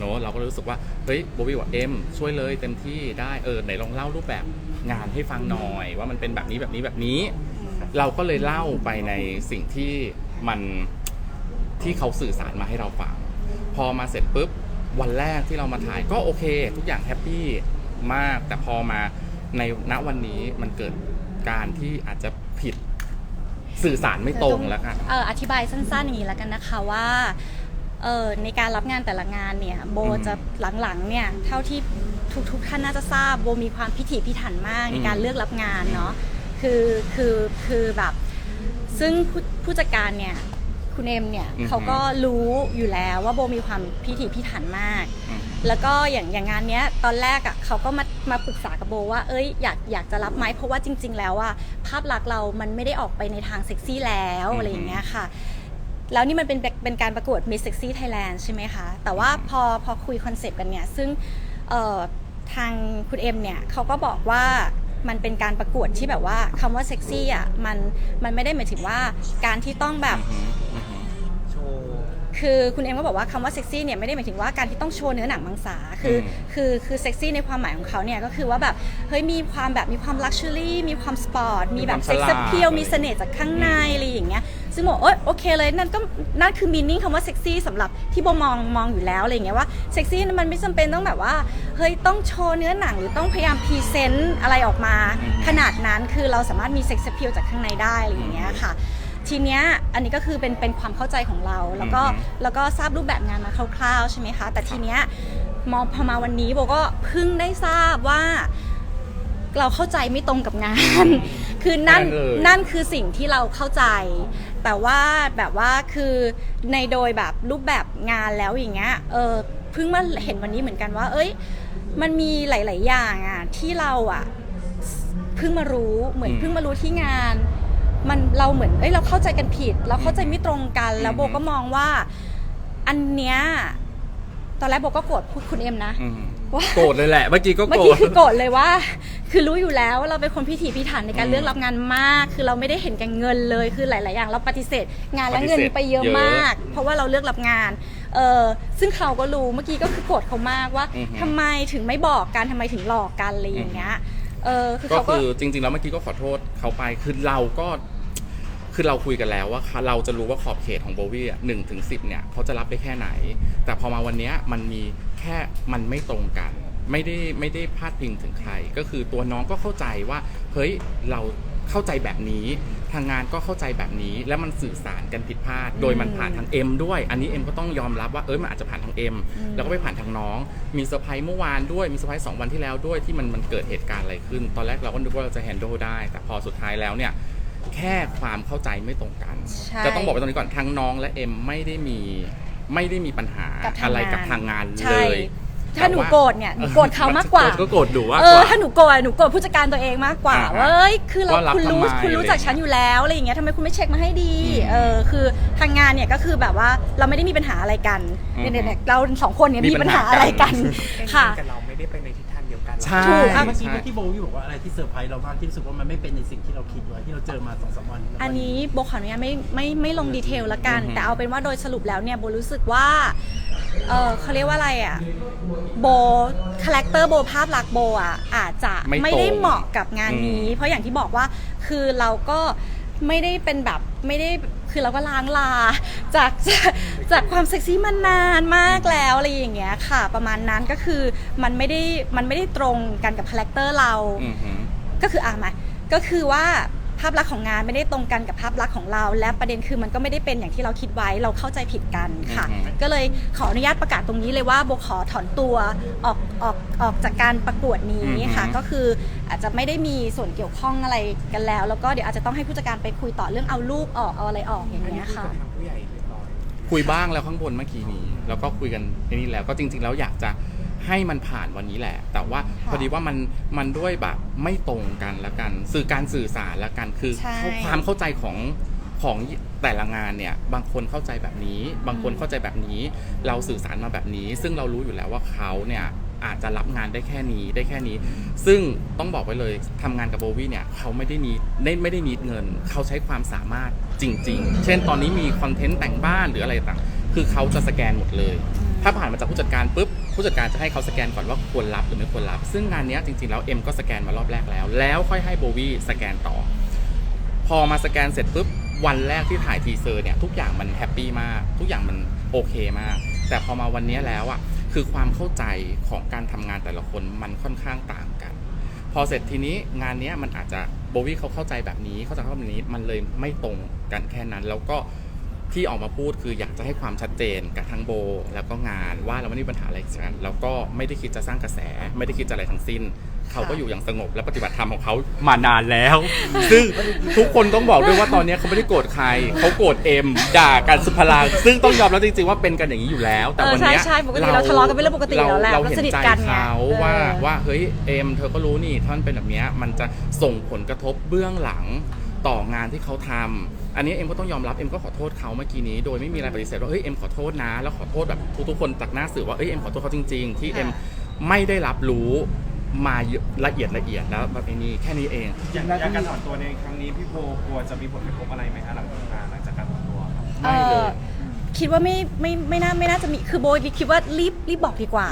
เนอะเราก็เลยรู้สึกว่าเฮ้ยโบวี่บอกเอ็มช่วยเลยเต็มที่ได้เออไหนลองเล่ารูปแบบงานให้ฟังหน่อย ว่ามันเป็นแบบนี้แบบนี้แบบนี้ เราก็เลยเล่าไปในสิ่งที่มันที่เขาสื่อสารมาให้เราฟัง พอมาเสร็จปุ๊บวันแรกที่เรามาถ่ายก็โอเค ทุกอย่างแฮปปี้มาก แต่พอมาในณวันนี้มันเกิดการที่อาจจะผิดสื่อสารไม่ตรงแล้วกันเอออธิบายสั้นๆอย่างนี้แล้วกันนะคะว่า เออในการรับงานแต่ละงานเนี่ยโบอืมจะหลังๆเนี่ยเท่าที่ทุกๆท่านน่าจะทราบโบมีความพิถีพิถันมากในการอืมเลือกรับงานเนาะคือคือคือแบบซึ่งผู้ผู้จัดการเนี่ยคุณเอ็มเนี่ยเขาก็รู้อยู่แล้วว่าโบมีความพิถีพิถันมากอืมแล้วก็อย่างอย่างงานเนี้ยตอนแรกอะเขาก็มามาปรึกษากับโบว่าเอ้ยอยากอยากจะรับไหมเพราะว่าจริง ๆ แล้วอะภาพลักษณ์เรามันไม่ได้ออกไปในทางเซ็กซี่แล้วอืมอะไรอย่างเงี้ยค่ะ แล้วนี่มันเป็นเป็นการประกวด Miss Sexy Thailand ใช่ไหมคะ แต่ว่าพอพอคุยคอนเซปต์กันเนี่ย ซึ่งเอ่อทางคุณเอ็มเนี่ยเขาก็บอกว่ามันเป็นการประกวดที่แบบว่าคำว่าเซ็กซี่อะมันมันไม่ได้หมายถึงว่าการที่ต้องแบบอือหืออือหือโชว์คือคุณเอ็มก็บอกว่าคำว่าเซ็กซี่เนี่ยไม่ได้หมายถึงว่าการที่ต้องโชว์เนื้อหนังมังสาคืออมคือคือเซ็กซี่ในความหมายของเขาเนี่ยก็คือว่าแบบเฮ้ยมีความแบบมีความลักชัวรี่มีความสปอร์ตมีแบบมีความเซ็กฉซ์ลาดเพียวมีเสน่ห์จากข้างในอะไรอย่างเงี้ย ซึ่งบอกโอ๊ยโอเคเลยนั่นก็นั่นคือมีนิ่งคำว่าเซ็กซี่สำหรับที่โบมองมองอยู่แล้วอะไรอย่างเงี้ยว่าเซ็กซี่มันไม่จำเป็นต้องแบบว่าเฮ้ยต้องโชว์เนื้อหนังหรือต้องพยายามพรีเซนต์อะไรออกมา ขนาดนั้นคือเราสามารถมีเซ็กซ์เพียวจากข้างในได้อะไรอย่างเงี้ยค่ะทีเนี้ยอันนี้ก็คือเป็นเป็นความเข้าใจของเราแล้วก็อือฮึแล้วก็ทราบรูปแบบงานมาคร่าวๆใช่ไหมคะแต่ทีเนี้ยมองพอมาวันนี้โบก็เพิ่งได้ทราบว่าเราเข้าใจไม่ตรงกับงาน คือนั่นนั่นเลยนั่นคือสิ่งที่เราเข้าใจ แต่ว่าแบบว่าคือในโดยแบบรูปแบบงานแล้วอย่างเงี้ยเออเพิ่งมาเห็นวันนี้เหมือนกันว่า เอ้ย มันมีหลาย ๆ อย่างอะที่เราอะเพิ่งมารู้เหมือนอืมเพิ่งมารู้ที่งาน มันเราเหมือนเอ้ยเราเข้าใจกันผิด เราเข้าใจไม่ตรงกันแล้วอืมโบก็มองว่า อันเนี้ยตอนแรกโบก็โกรธพูดคุณเอ็มนะอืม ว่า โกรธเลยแหละ เมื่อกี้ก็เมื่อโกรกี้ธ คือโกรธเลยว่า คือรู้อยู่แล้วว่าเราเป็นคนพิถีพิถันในการอืมเลือกรับงานมาก คือเราไม่ได้เห็นแกันเงินเลยคือหลาย ๆ อย่างเราปฏิเสธ งานและเงินปฏิเสธไปเยอะเยอะมาก เพราะว่าเราเลือกรับงานเออซึ่งเขาก็รู้เมื่อกี้ก็คือโกรธเขามากว่าอือฮึ ทำไมถึงไม่บอกกันทำไมถึงหลอกกันอะไรอย่างเงี้ยเออคือก็เขาก็ คือจริงๆแล้วเมื่อกี้ก็ขอโทษเขาไปคือเราก็ คือเราคุยกันแล้วว่าเราจะรู้ว่าขอบเขตของโบวี่อะหนึ่งถึงสิบเนี่ยเขาจะรับได้แค่ไหน แต่พอมาวันเนี้ยมันมีแค่มันไม่ตรงกัน ไม่ได้ไม่ได้พาดพิงถึงใคร ก็คือตัวน้องก็เข้าใจว่าเฮ้ยเราเข้าใจแบบนี้ ทางงานก็เข้าใจแบบนี้ แล้วมันสื่อสารกันผิดพลาด โดยมันผ่านทางเอ็มด้วย อันนี้เอ็มก็ต้องยอมรับว่าเอ้ยมันอาจจะผ่านทางเอ็มอืมแล้วก็ไปผ่านทางน้อง มีเซอร์ไพรส์เมื่อวานด้วยมีเซอร์ไพรส์สองวันที่แล้วด้วยที่มันมันเกิดเหตุการณ์อะไรขึ้น ตอนแรกเราก็นึกว่าเราจะแฮนด์ลได้ แต่พอสุดท้ายแล้วเนี่ย แค่ความเข้าใจไม่ตรงกัน ใช่จะต้องบอกไปตรงนี้ก่อนทั้งน้องและเอ็มไม่ได้มีไม่ได้มีปัญหากับทางอะไรกับงานทางงานใช่ เลยถ้าหนูแต่ว่โกรธเนี่ยหนูโกรธเขามากกว่า ก็โกรธหนูมากเอกอว่า ถ้าหนูโกรธหนูโกรธผู้จัดการตัวเองมากกว่าอ่าฮะว่าเอ้ยคือเราว่ารับคุณรู้ทำไมคุณรู้จักอะไรฉันอยู่แล้วอะไรอย่างเงี้ยทำไมคุณไม่เช็คมาให้ดี อืมเออคือทางงานเนี่ยก็คือแบบว่าเราไม่ได้มีปัญหาอะไรกันอืมเนี่ยเนี่ยเราสองคนเนี่ยมีมีปัปัญญหาหาอะไรกันค่ะค่ะกับเราไม่ได้ไปในทิ ใช่ ถูกอะ เมื่อกี้ใช่ที่โบวี่บอกว่าอะไรที่เซอร์ไพรส์เรามากที่รู้สึกว่ามันไม่เป็นในสิ่งที่เราคิดไว้ที่เราเจอมาสองสามวันแล้วอันนี้โบขออนุญาตไม่ไม่ไม่ลงดีเทลละกันอือฮึแต่เอาเป็นว่าโดยสรุปแล้วเนี่ยโบรู้สึกว่า เออเขาเรียกว่าอะไรอะ โบคาแรคเตอร์โบภาพลักษณ์โบอะอาจจะไม่ตรงไม่ได้เหมาะกับงานนี้อืมเพราะอย่างที่บอกว่าคือเราก็ไม่ได้เป็นแบบไม่ได้ คือเราก็ล้างลาจากจากจากความเซ็กซี่มานานมากแล้วอะไรอย่างเงี้ยค่ะ ประมาณนั้นก็คือมันไม่ได้มันไม่ได้ตรงกันกับคาแรคเตอร์เราอือหือก็คืออะมาก็คือว่า ภาพลักษณ์ของงานไม่ได้ตรงกันกับภาพลักษณ์ของเรา และประเด็นคือมันก็ไม่ได้เป็นอย่างที่เราคิดไว้เราเข้าใจผิดกันค่ะ อือฮึก็เลยขออนุญาตประกาศตรงนี้เลยว่าโบขอถอนตัวออกออกออกจากการประกวดนี้ค่ะก็คืออาจจะไม่ได้มีส่วนเกี่ยวข้องอะไรกันแล้ว แล้วก็เดี๋ยวอาจจะต้องให้ผู้จัดการไปคุยต่อเรื่องเอารูปออกเอาอะไรออกอย่างอันนี้เงี้ยคือค่ะกับทางผู้ใหญ่เรียบร้อยคุยบ้างแล้วข้างบนเมื่อกี้นี้ แล้วก็คุยกันในนี้แล้วก็จริง ๆ แล้วอยากจะ ให้มันผ่านวันนี้แหละ แต่ว่าค่ะพอดีว่ามันมันด้วยแบบไม่ตรงกันละกัน สื่อการสื่อสารละกันคือใช่ ความเข้าใจของของแต่ละงานเนี่ย บางคนเข้าใจแบบนี้ บางคนเข้าใจแบบนี้ เราสื่อสารมาแบบนี้ ซึ่งเรารู้อยู่แล้วว่าเขาเนี่ยอาจจะรับงานได้แค่นี้ได้แค่นี้ ซึ่งต้องบอกไว้เลยทำงานกับโบวี่เนี่ยเขาไม่ได้มีไม่ไม่ได้มีเงิน เขาใช้ความสามารถจริง ๆ เช่นตอนนี้มีคอนเทนต์แต่งบ้านหรืออะไรต่าง คือเขาจะสแกนหมดเลย ถ้าผ่านมาจากผู้จัดการปุ๊บผู้จัดการจะให้เขาสแกนก่อนว่าควรรับหรือไม่ควรรับ ซึ่งงานนี้จริงๆแล้วเอ็มก็สแกนมารอบแรกแล้ว แล้วค่อยให้โบวี่สแกนต่อ พอมาสแกนเสร็จปุ๊บวันแรกที่ถ่ายทีเซอร์เนี่ยทุกอย่างมันแฮปปี้มาก ทุกอย่างมันโอเคมาก แต่พอมาวันนี้แล้วอะคือความเข้าใจของการทำงานแต่ละคนมันค่อนข้างต่างกัน พอเสร็จทีนี้งานนี้มันอาจจะโบวี่เขาเข้าใจแบบนี้เข้าใจแบบนี้มันเลยไม่ตรงกันแค่นั้นแล้วก็ ที่ออกมาพูดคืออยากจะให้ความชัดเจนกับทั้งโบ แล้วก็งานว่าเราไม่ได้มีปัญหาอะไรกันแล้วก็ไม่ได้คิดจะสร้างกระแส ไม่ได้คิดจะอะไรทั้งสิ้น เขาก็อยู่อย่างสงบและปฏิบัติธรรมของเขามานานแล้ว ซึ่งทุกคนต้องบอกด้วยว่าตอนนี้เขาไม่ได้โกรธใคร เขาโกรธเอ็มด่ากันสุภลางซึ่งต้องยอมรับจริงๆว่าเป็นกันอย่างนี้อยู่แล้ว แต่เออวันเนี้ยใช่ใช่ปกติเราทะเลาะกันเป็นเรื่องปกติแล้วแหละเราก็เห็นสนิทใจกันไงเขาเออว่าว่าเฮ้ยเอ็มเธอก็รู้นี่ท่านเป็นแบบเนี้ยมันจะส่งผลกระทบเบื้องหลังต่องานที่เขาทำ อันนี้เอ็มก็ต้องยอมรับเอ็มก็ขอโทษเขาเมื่อกี้นี้โดยไม่มีอะไรปฏิเสธว่าเฮ้ยเอ็มขอโทษนะ แล้วขอโทษแบบทุกๆคนจากหน้าสื่อว่าเอ้ยเอ็มขอโทษเขาจริง ๆ ที่เอ็มไม่ได้รับรู้มาละเอียดละเอียดแล้วแบบไอ้นี้แค่นี้เอง อย่างอย่างการถอนตัวในครั้งนี้พี่โบกลัวจะมีผลกระทบอะไรไหมฮะหลังจากงานหลังจากการถอนตัวครับไม่เลยเอ่อคิดว่าไม่ไม่ไม่น่าไม่น่าจะมีคือโบยคิดว่ารีบรีบบอกดีกว่า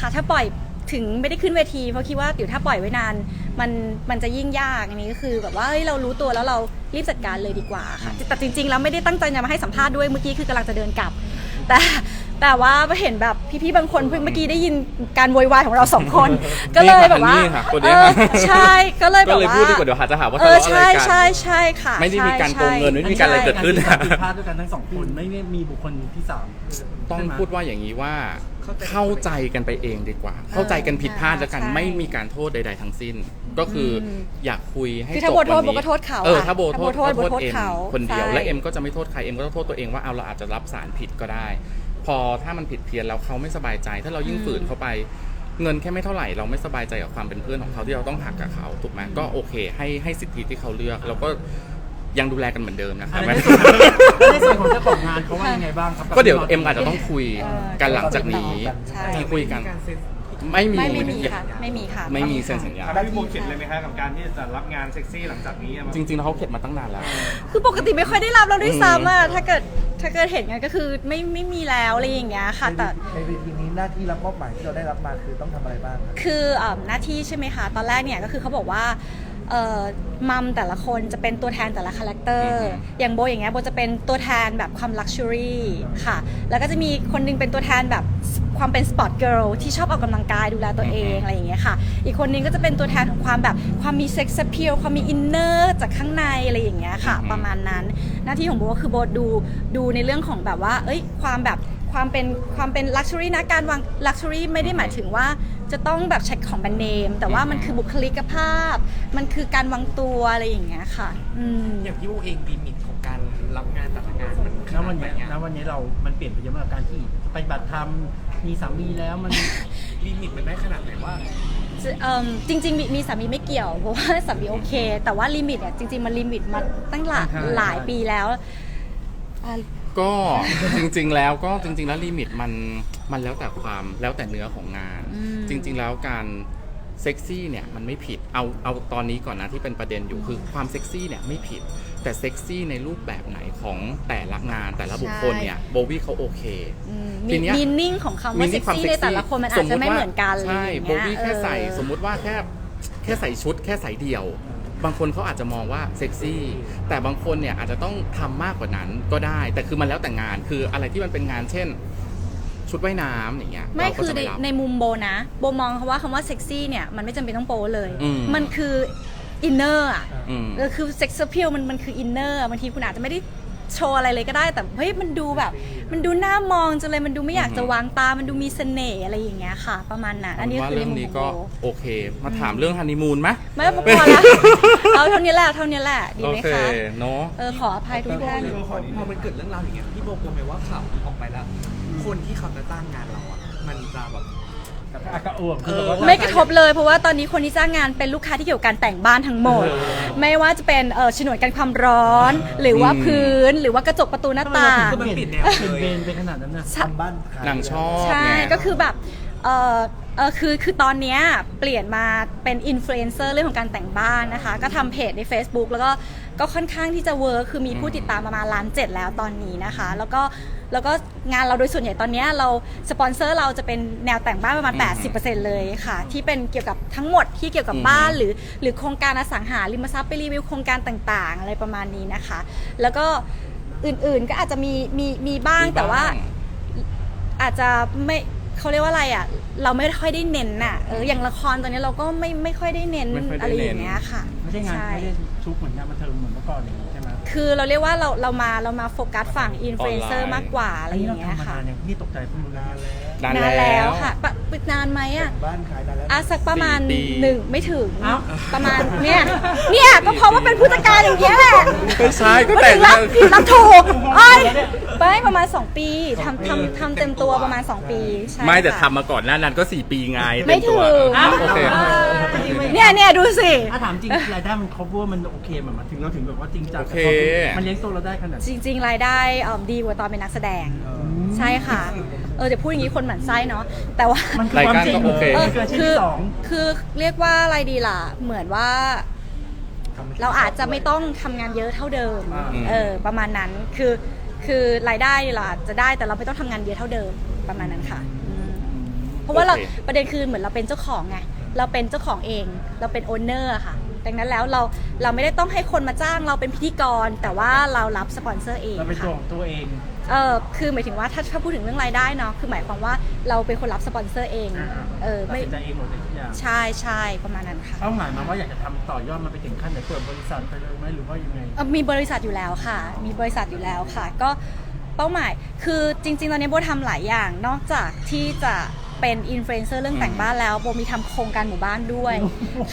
ค่ะถ้าปล่อยถึงไม่ได้ขึ้นเวทีเพราะคิดว่าเดี๋ยวถ้าปล่อยไว้นาน มันมันจะยิ่งยากอันนี้ก็คือ แบบว่าเฮ้ยเรารู้ตัวแล้วเรารีบจัดการเลยดีกว่าค่ะแต่จริงๆแล้วไม่ได้ตั้งใจจะมาให้สัมภาษณ์ด้วยเมื่อกี้คือกำลังจะเดินกลับ แต่แต่ว่าเห็นแบบพี่ๆบางคนเพิ่งเมื่อกี้ได้ยินการโวยวายของเราสองคน ก็เลยแบบว่านี่ค่ะคนเอนี้อค่ะใช่ก็เลยแบก็บเลยว่าพูดดีกว่าเดี๋ยวหาจะหาว่าเอทะอเลาะอะไรใช่กันใช่ใช่ค่ะไม่ได้มีการใช่โกงเงินไม่มีการอะไรเกิดขึ้นอัคือการผิดพลาดด้วยกันทั้งสองคนไม่ไม่มีบุคคลที่สามต้องใช่ไหมพูดว่าอย่างนี้ว่า เข้าใจกันไปเองดีกว่า เข้าใจกันผิดพลาดแล้วกัน ใช่ ไม่มีการโทษใด ๆ ทั้งสิ้น ก็คืออมอยากคุยให้คือจถ้าบโบโทษวันโบนี้ก็โทษเขาเอออะถ้าโบโทษถ้าโบโทษก็โทษโบโทษเอ็มเขาคนเดียวใช่ และเอ็มก็จะไม่โทษใครเอ็มก็ต้องโทษตัวเองว่าเอาเราอาจจะรับสารผิดก็ได้ พอถ้ามันผิดเพี้ยนแล้วเขาไม่สบายใจ ถ้าเรายิ่งฝืนเข้าไป เงินแค่ไม่เท่าไหร่เราไม่สบายใจกับความเป็นเพื่อนของเขาที่เราต้องหักกับเขาถูกไหมก็โอเค ให้ให้สิทธิที่เขาเลือก แล้วก็ ยังดูแลกันเหมือนเดิมนะคอัรันบในส่วนของเจ้าของงานเขาว่ายังไงบ้างครับก็เดี๋ยวเอ็มอาจจะต้องคุยเออกันหลังจากนี้ใช่ ที่คุยกันการเซ็นไม่มีไม่ไม่มีค่ะ ไม่มีค่ะ ไม่มีเซ็นสัญญา แล้วพี่โบเข็ดเลยไหมฮะกับการที่จะรับงานเซ็กซี่หลังจากนี้อะจริงๆแล้วเขาเข็ดมาตั้งนานแล้ว คือปกติไม่ค่อยได้รับเราด้วยอืมซ้ำอะถ้าเกิดถ้าเกิดเห็นกันก็คือไม่ไม่มีแล้วอะไรอย่างเงี้ยค่ะ แต่ ในเวทีนี้หน้าที่รับมอบหมายที่เราได้รับมาคือต้องทำอะไรบ้างครับ คือเอ่อหน้าที่ใช่ไหมคะ ตอนแรกเนี่ยก็คือเขาบอกว่าเอ่อ มัมแต่ละคนจะเป็นตัวแทนแต่ละคาแรคเตอร์อือฮึอย่างโบอย่างเงี้ยโบจะเป็นตัวแทนแบบความลักชัวรี่ค่ะ แล้วก็จะมีคนหนึงเป็นตัวแทนแบบความเป็นสปอร์ตเกิร์ลที่ชอบออกกำลังกายดูแลตัวเองอะไรอย่างเงี้ยค่ะ อีกคนนึงก็จะเป็นตัวแทนของความแบบความมีเซ็กซ์เพียลความมีอินเนอร์จากข้างในอะไรอย่างเงี้ยค่ะอือฮึประมาณนั้น หน้าที่ของโบก็คือโบดูดูในเรื่องของแบบว่า เอ้ยความแบบความเป็นความเป็นลักชัวรี่นะการวางลักชัวรี่ไม่ได้หมายถึงว่า จะต้องแบบใช้ของแบรนด์เนม แต่ว่ามันคือบุคลิกภาพ มันคือการวางตัวอะไรอย่างเงี้ยค่ะ อืม อย่างพี่โบเองลิมิตของการรับงานแต่ละงานมันขณนาวัดนไหนนี้อะณวันนี้เรา มันเปลี่ยนไปเยอะมากกับการที่ปฏิบัติธรรม มีสามีแล้วมัน ลิมิตมันได้ขนาดไหนว่า จะเอิ่มจริงๆมีมีสามีไม่เกี่ยวเพราะว่าสามีโอเค แต่ว่าลิมิตเนี่ยจริง ๆ มันลิมิตมาตั้งหลายใช่ หลายปีแล้วอ่า ก็จริง ๆ แล้วก็จริง ๆ แล้วลิมิตมันมันแล้วแต่ความแล้วแต่เนื้อของงาน อืม จริง ๆ แล้วการเซ็กซี่เนี่ยมันไม่ผิดเอาเอาตอนนี้ก่อนนะที่เป็นประเด็นอยู่คือความเซ็กซี่เนี่ยไม่ผิด แต่เซ็กซี่ในรูปแบบไหนของแต่ละงานแต่ละบุคคลเนี่ยโบวี่เขาโอเค อืมทีมีเนี้ย มีนิ่งของคำว่าเซ็กซี่ในแต่ละคนมันอาจจะไม่เหมือนกันอะไรใช่อย่างโบเงี้ยวี่แค่ใส่เออ สมมุติว่าแค่แค่ใส่ชุดแค่ใส่เดี่ยว บางคนเขาอาจจะมองว่าเซ็กซี่ แต่บางคนเนี่ยอาจจะต้องทำมากกว่านั้นก็ได้ แต่คือมันแล้วแต่งานคืออะไรที่มันเป็นงานเช่น ชุดว่ายน้ำอย่างเงี้ยไม่เราก็คือจะในไม่รับ ในมุมโบนะ โบมองคำว่าคำว่าเซ็กซี่เนี่ย มันไม่จำเป็นต้องโปเลย อืม มันคืออินเนอร์อะอืม เออคือเซ็กซ์เพียลมันมันคืออินเนอร์บางทีคุณอาจจะไม่ได้ โชว์อะไรเลยก็ได้ แต่เฮ้ยมันดูแบบ มันดูน่ามองจังเลยมันดูไม่อยากจะวางตา มันดูมีเสน่ห์อะไรอย่างเงี้ยค่ะ ประมาณนั้นอันนี้ว่าคือในเรื่องมุมนี้ของก็โบโอเค มาถามเรื่องฮันนีมูนไหมไม่พอแล้วเอาเท่านี้แหละเท่านี้แหละดีโอไหมเคคะเนาะ เออขออภัยทุกท่าน พอพอมันเกิดเรื่องราวอย่างเงี้ยพี่โบกลัวไหมว่าข่าวออกไปแล้ว คนที่เขาจะตั้งงานเราอะ มันจะแบบ กับอากาอ่วมคือแบบว่า ไม่กระทบเลยเพราะว่าตอนนี้คนที่จ้างงานเป็นลูกค้าที่เกี่ยวกับการแต่งบ้านทั้งหมด ไม่ว่าจะเป็นเออฉนวนกันความร้อน หรือว่าอืมพื้นหรือว่ากระจกประตูหน้าต่างทำไมเรถึงเปลี่ยนเปลี่ยนเบนไปขนาดนั้นนะทำบ้านขายนางชอบใช่ ไง ก็คือแบบ เออเออคือ คือตอนเนี้ยเปลี่ยนมาเป็นอินฟลูเอนเซอร์เรื่องของการแต่งบ้านนะคะ ก็ทำเพจใน Facebook แล้วก็ ก็ค่อนข้างที่จะเวิร์คคือมีผู้ติดตามประมาณล้านเจ็ดแล้วตอนนี้นะคะ แล้วก็แล้วก็งานเราโดยส่วนใหญ่ตอนเนี้ยเราสปอนเซอร์เราจะเป็นแนวแต่งบ้านประมาณ 80%เลยค่ะ ที่เป็นเกี่ยวกับทั้งหมดที่เกี่ยวกับบ้านหรือหรือโครงการอสังหาริมทรัพย์ไปรีวิวโครงการต่างๆ อะไรประมาณนี้นะคะ แล้วก็อื่นๆก็อาจจะมีมีมีบ้างแต่ว่าอาจจะไม่เขาเรียกว่าอะไรอะ เราไม่ค่อยได้เน้นน่ะเอออย่างละครตอนนี้เราก็ไม่ไม่ค่อยได้เน้นไม่ค่อยได้อะไรเน้นอย่างเงี้ยค่ะ ไม่ใช่งานไม่ได้ชุกเหมือนงานบันเทิงเหมือนเมื่อก่อนอย่างนี้ใช่ไหมคือเราเรียกว่าเราเรามาเรามาโฟกัสฝั่งอินฟลูเอนเซออร์อนไลน์ มากกว่าอะไรอันอนี้ย่าเรางเงี้ยทำมาค่ะนานอย่างพี่ตกใจเพิ่งรู้นานแล้วนานนานแล้แล้ววค่ะปะปะนานไหมอะบ้านขายนานแล้วอะสักประมาณสี่ปี หนึ่งไม่ถึงเอ้าประมาณเนี่ยเนี่ยก็เพราะว่าเป็นผู้จัดการอย่างเงี้ยแหละไม่ใช่ก็ก็แต่ถึงรับผิดรับถูกเอ้ย ไปประมาณ 2 ปีทำทำทำเต็มตัวประมาณ 2 ปีใช่ไม่แต่ค่ะ ทำมาก่อนหน้านั้นก็ 4 ปีไงไม่เต็ตัวถึงอะโอเค เนี่ยเนี่ยดูสิ ถ้าถามจริงรายได้มัน cover มันโอเคมันมาถึงเราถึงแบบว่าจริงจังโอเคมันเลี้ยงตัวเราได้ขนาดจริง ๆ รายได้เอิ่มดีกว่าตอนเป็นนักแสดง ใช่ค่ะ เออเดี๋ยวพูดอย่างนี้คนหมั่นไส้เนาะแต่ว่า มันคือความจริงรายการก็โอเค เออมันคืออาชีพคือที่สอง คือเรียกว่าอะไรดีล่ะ เหมือนว่า เราอาจจะไม่ต้องทำงานเยอะเท่าเดิม อ่า เออ ประมาณนั้น คือ คือรายได้เราอาจจะได้แต่เราไม่ต้องทำงานเยอะเท่าเดิมประมาณนั้นค่ะอืมเพราะว่าเราโอเค ประเด็นคือเหมือนเราเป็นเจ้าของไงเราเป็นเจ้าของเอง เราเป็นโอนเนอร์ค่ะ ดังนั้นแล้วเราเราไม่ได้ต้องให้คนมาจ้างเราเป็นพิธีกร แต่ว่าเรารับสปอนเซอร์เองเราเป็นตัวค่ะ ของตัวเอง เออคือหมายถึงว่าถ้าถ้าพูดถึงเรื่องรายได้เนาะคือหมายความว่าเราเป็นคนรับสปอนเซอร์เองอ่าเออตัดไม่สินใจเองหมดเลยทุกอย่างใช่ใช่ประมาณนั้นค่ะ เป้าหมายมาว่าอยากจะทำต่อยอดมันไปถึงขั้นไหนเปิดบริษัทไปเลยไหมหรือว่ายังไง เอ่อมีบริษัทอยู่แล้วค่ะ มีบริษัทอยู่แล้วค่ะ ก็เป้าหมาย คือจริงๆ ตอนนี้โบทำหลายอย่าง นอกจากที่จะ เป็นอินฟลูเอนเซอร์เรื่องแต่งบ้านแล้วโบมีทำโครงการหมู่บ้านด้วย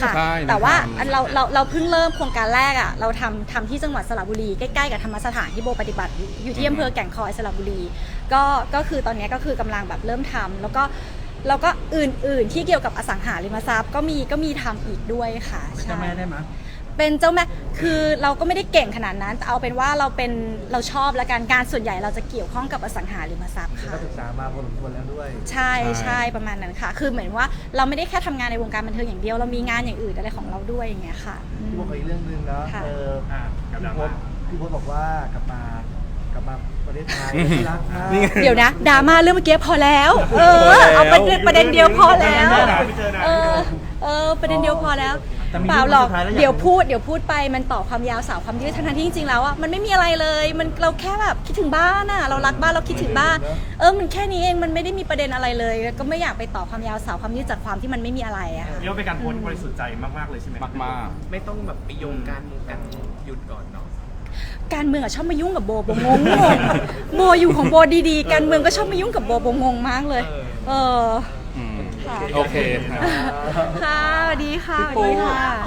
ค่ะใช่แต่ว่าทำอันเราเราเราเพิ่งเริ่มโครงการแรกอะเราทำทำที่จังหวัดสระบุรีใกล้ๆกับธรรมสถานที่โบปฏิบัติอยู่อยู่ที่อำเภอแก่งคอยสระบุรี ก็ก็คือตอนนี้ก็คือกำลังแบบเริ่มทำแล้วก็แล้วก็อื่นๆที่เกี่ยวกับอสังหาริมทรัพย์ก็มีก็มีทำอีกด้วยค่ะเป็นใช่เจ้าแม่ได้ไหม เป็นเจ้าแม่คือเราก็ไม่ได้เก่งขนาดนั้นแต่เอาเป็นว่าเราเป็นเราชอบและการการส่วนใหญ่เราจะเกี่ยวข้องกับอสังหาริมทรัพย์ค่ะ ก็ศึกษามาพอสมควรแล้วด้วย ใช่ใช่ใช่ประมาณนั้นค่ะ คือเหมือนว่าเราไม่ได้แค่ทำงานในวงการบันเทิงอย่างเดียวเรามีงานอย่างอื่นอะไรของเราด้วยอย่างเงี้ยค่ะอืม พี่พศอีกเรื่องหนึงเนาะค่ะ เอออ่ากับดราพี่พม่า ศพี่พศบอกว่ากลับมากลับมาประเทศไทยรักมากนี่ไง เดี๋ยวนะดราม่าเรื่องเมื่อกี้พอแล้ว เอพอแล้อวเอาประเด็นประเด็นเดียวพอแล้วไม่เจอนานเออเออประเด็นเดียวพอแล้ว แต่มีเปล่าหรอกเรื่องสุดท้ายแล้วอยากเดี๋ยวพูดเดี๋ยวพูดไปมันต่อความยาวสาวความยืดทั้งๆที่จริงๆแล้วอะมันไม่มีอะไรเลย มันเราแค่แบบคิดถึงบ้านอะเรารักบ้านเราคิดถึงบ้าน เออมันแค่นี้เองมันไม่ได้มีประเด็นอะไรเลย ก็ไม่อยากไปต่อความยาวสาวความยืดจากความที่มันไม่มีอะไรอะค่ะ เรียกว่าเป็นการโพสต์ที่บริสุทธิ์ใจมากๆเลยใช่ไหมมากมากไม่ต้องแบบไปโยงการเมืองกันหยุดก่อนเนาะ การเมืองอะชอบมายุ่งกับโบโบงงงงโบอยู่ของโบดีๆ การเมืองก็ชอบมายุ่งกับโบโบงงมากเลย เอออืม ค่ะ โอเคค่ะค่ะสวัสดีค่ะสวัสดีค่ะ